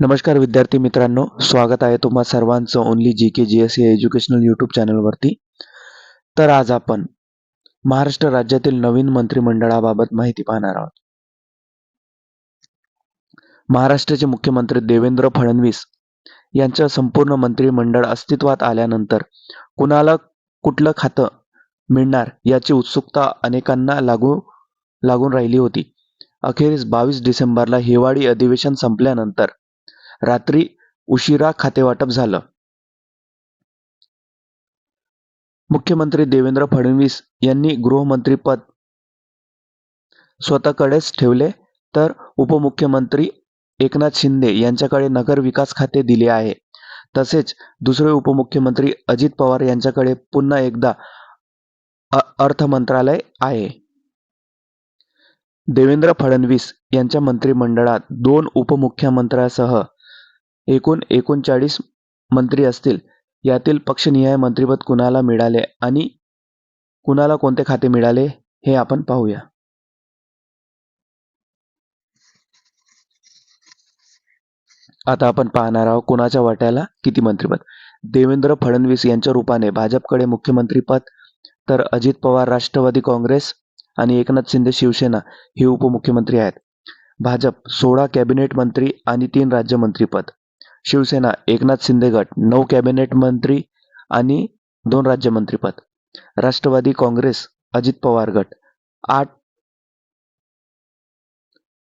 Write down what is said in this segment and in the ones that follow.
नमस्कार विद्यार्थी मित्रांनो स्वागत आहे तुम्हा सर्वांचं only G K G S educational YouTube चॅनलवरती तर आज आपण महाराष्ट्र राज्यातील नवीन मंत्रिमंडळाबाबत माहिती पाहणार आहोत. महाराष्ट्राचे मुख्यमंत्री देवेंद्र फडणवीस यांचं संपूर्ण मंत्रिमंडळ अस्तित्वात आल्यानंतर कुणाला कुठलं खातं मिळणार याची उत्सुकता अनेकांना लागू लागून राहिली होती. अखेरीस बावीस डिसेंबरला हिवाळी अधिवेशन संपल्यानंतर रात्री उशिरा खातेवाटप झालं. मुख्यमंत्री देवेंद्र फडणवीस यांनी गृहमंत्रीपद स्वतःकडेच ठेवले तर उपमुख्यमंत्री एकनाथ शिंदे यांच्याकडे नगर विकास खाते दिले आहे. तसेच दुसरे उपमुख्यमंत्री अजित पवार यांच्याकडे पुन्हा एकदा अर्थ मंत्रालय आहे. देवेंद्र फडणवीस यांच्या मंत्रिमंडळात दोन उपमुख्यमंत्र्यासह एकूण एकोणचाळीस मंत्री असतील. यातील पक्षनिहाय मंत्रिपद कुणाला मिळाले आणि कुणाला कोणते खाते मिळाले हे आपण पाहूया. आता आपण पाहणार आहोत कुणाच्या वाट्याला किती मंत्रिपद. देवेंद्र फडणवीस यांच्या रूपाने भाजपकडे मुख्यमंत्रीपद तर अजित पवार राष्ट्रवादी काँग्रेस आणि एकनाथ शिंदे शिवसेना हे उपमुख्यमंत्री आहेत. भाजप सोळा कॅबिनेट मंत्री आणि तीन राज्यमंत्रीपद शिवसेना एकनाथ शिंदे गट नऊ कॅबिनेट मंत्री आणि दोन राज्यमंत्रीपद राष्ट्रवादी काँग्रेस अजित पवार गट. आठ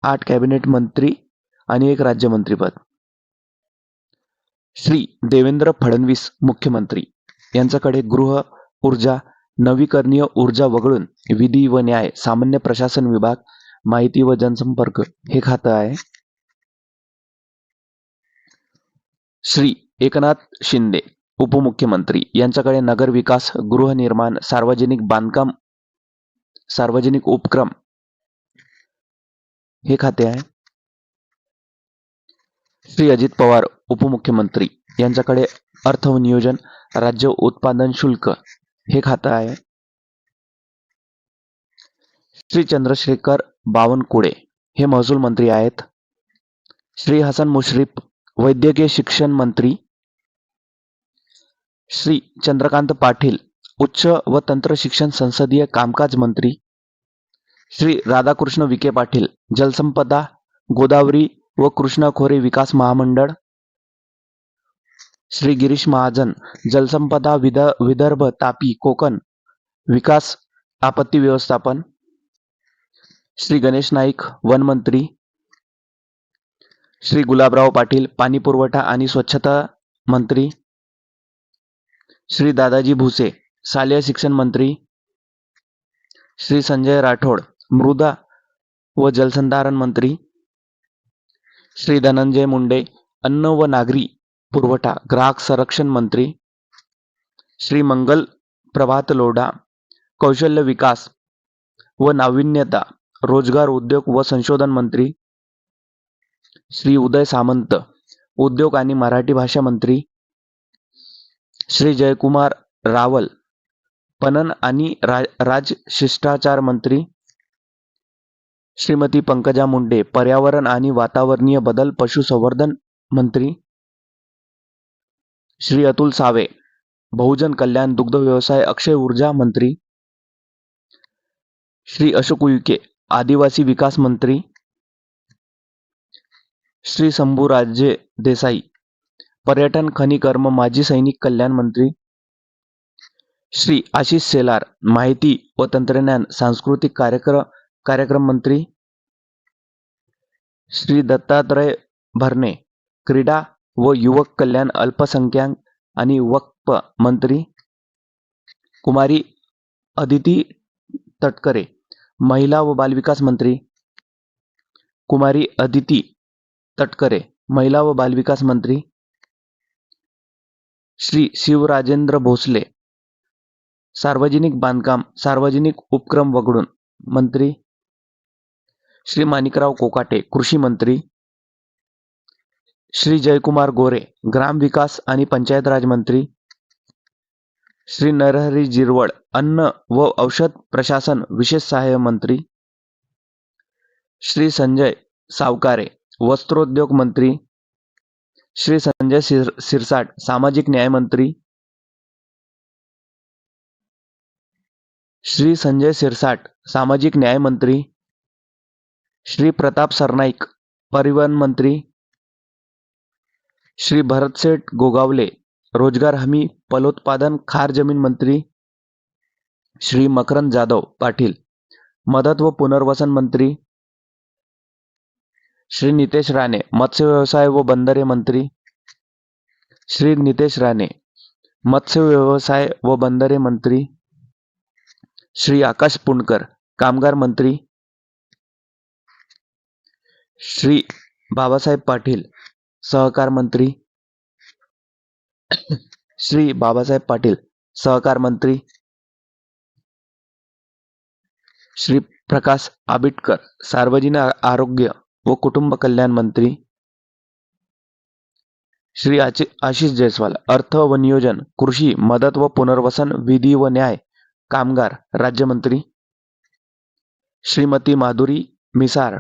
आठ कॅबिनेट मंत्री आणि एक राज्यमंत्रीपद श्री देवेंद्र फडणवीस मुख्यमंत्री. यांच्याकडे गृह ऊर्जा नवीकरणीय ऊर्जा वगळून विधी व न्याय सामान्य प्रशासन विभाग माहिती व जनसंपर्क हे खातं आहे. श्री एकनाथ शिंदे उपमुख्यमंत्री. यांच्याकडे नगर विकास गृहनिर्माण सार्वजनिक बांधकाम सार्वजनिक उपक्रम. हे खाते आहे. श्री अजित पवार उपमुख्यमंत्री. यांच्याकडे अर्थ व नियोजन राज्य उत्पादन शुल्क. हे खातं आहे. श्री चंद्रशेखर बावनकुळे हे महसूल मंत्री आहेत. श्री हसन मुश्रीफ वैद्यकीय शिक्षण मंत्री श्री चंद्रकांत पाटील उच्च व तंत्र शिक्षण संसदीय कामकाज मंत्री श्री राधाकृष्ण विखे पाटील जलसंपदा गोदावरी व कृष्णा खोरे विकास महामंडळ श्री गिरीश महाजन जलसंपदा विद विदर्भ तापी कोकण विकास आपत्ती व्यवस्थापन श्री गणेश नाईक वनमंत्री श्री गुलाबराव पाटील पाणी पुरवठा आणि स्वच्छता मंत्री. श्री दादाजी भुसे शालेय शिक्षण मंत्री. श्री संजय राठोड मृदा व जलसंधारण मंत्री. श्री धनंजय मुंडे अन्न व नागरी पुरवठा ग्राहक संरक्षण मंत्री. श्री मंगल प्रभात लोढा कौशल्य विकास व नाविन्यता रोजगार उद्योग व संशोधन मंत्री. श्री उदय सामंत उद्योग आणि मराठी भाषा मंत्री श्री जयकुमार रावल पणन आणि राज राजशिष्टाचार मंत्री श्रीमती पंकजा मुंडे पर्यावरण आणि वातावरणीय बदल पशुसंवर्धन मंत्री श्री अतुल सावे बहुजन कल्याण दुग्ध व्यवसाय अक्षय ऊर्जा मंत्री श्री अशोक उईके आदिवासी विकास मंत्री श्री शंभूराजे देसाई पर्यटन खनिकर्म माजी सैनिक कल्याण मंत्री. श्री आशिष सेलार माहिती व तंत्रज्ञान सांस्कृतिक कार्यक्रम कार्यक्रम मंत्री. श्री दत्तात्रय भरणे क्रीडा व युवक कल्याण अल्पसंख्याक आणि वक्फ मंत्री. कुमारी अदिती तटकरे महिला व बालविकास मंत्री. कुमारी अदिती तटकरे महिला व बालविकास मंत्री श्री शिवराजेंद्र भोसले सार्वजनिक बांधकाम सार्वजनिक उपक्रम वगळून मंत्री श्री माणिकराव कोकाटे कृषी मंत्री श्री जयकुमार गोरे ग्रामविकास आणि पंचायत राज मंत्री श्री नरहरी जिरवळ अन्न व औषध प्रशासन विशेष सहाय्य मंत्री श्री संजय सावकारे वस्त्रोद्योग मंत्री श्री संजय सिर सिरसाट सामाजिक न्याय मंत्री श्री संजय सिरसाट सामाजिक न्याय मंत्री श्री प्रताप सरनाईक परिवहन मंत्री श्री भरतसेठ गोगावले रोजगार हमी फलोत्पादन खार जमीन मंत्री श्री मकरंद जाधव पाटील मदत व पुनर्वसन मंत्री श्री नितेश राणे, मत्स्य व्यवसाय व बंदरे मंत्री. श्री नितेश राणे, मत्स्य व्यवसाय व बंदरे मंत्री. श्री आकाश पुणकर कामगार मंत्री. श्री बाबासाहेब पाटील, सहकार मंत्री. श्री बाबासाहेब पाटील, सहकार मंत्री. श्री प्रकाश आबिटकर, सार्वजनिक आरोग्य व कुटुंब कल्याण मंत्री श्री आशिष जयस्वाल अर्थ व नियोजन कृषी मदत व पुनर्वसन विधी व न्याय कामगार राज्यमंत्री श्रीमती माधुरी मिसाळ.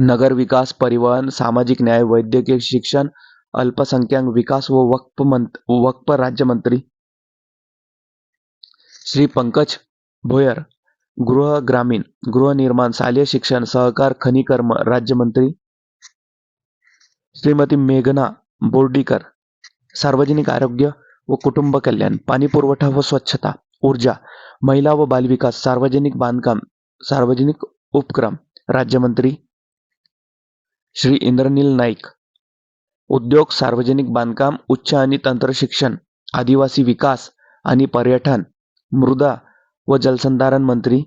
नगर विकास परिवहन सामाजिक न्याय वैद्यकीय शिक्षण अल्पसंख्याक विकास व वक्फ मंत वक्फ राज्यमंत्री श्री पंकज भोयर. गृह ग्रामीण गृहनिर्माण शालेय शिक्षण सहकार खनिकर्म राज्यमंत्री श्रीमती मेघना बोर्डीकर सार्वजनिक आरोग्य व कुटुंब कल्याण पाणी पुरवठा व स्वच्छता ऊर्जा महिला व बालविकास सार्वजनिक बांधकाम सार्वजनिक उपक्रम राज्यमंत्री श्री इंद्रनील नाईक उद्योग सार्वजनिक बांधकाम उच्च आणि तंत्र शिक्षण आदिवासी विकास आणि पर्यटन मृदा व जलसंधारण मंत्री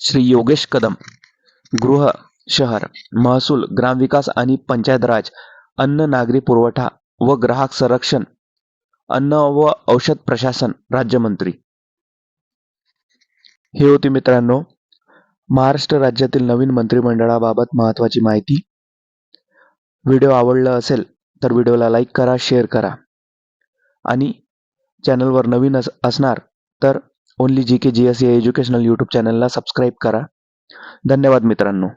श्री योगेश कदम गृह शहर महसूल ग्रामविकास आणि पंचायत राज अन्न नागरी पुरवठा व ग्राहक संरक्षण अन्न व औषध प्रशासन राज्यमंत्री. हे होती मित्रांनो महाराष्ट्र राज्यातील नवीन मंत्रिमंडळाबाबत महत्वाची माहिती. व्हिडिओ आवडला असेल तर व्हिडिओला लाईक करा शेअर करा आणि चॅनलवर नवीन अस असणार तर only G K G S या एज्युकेशनल यूट्यूब चॅनलला सबस्क्राईब करा. धन्यवाद मित्रांनो.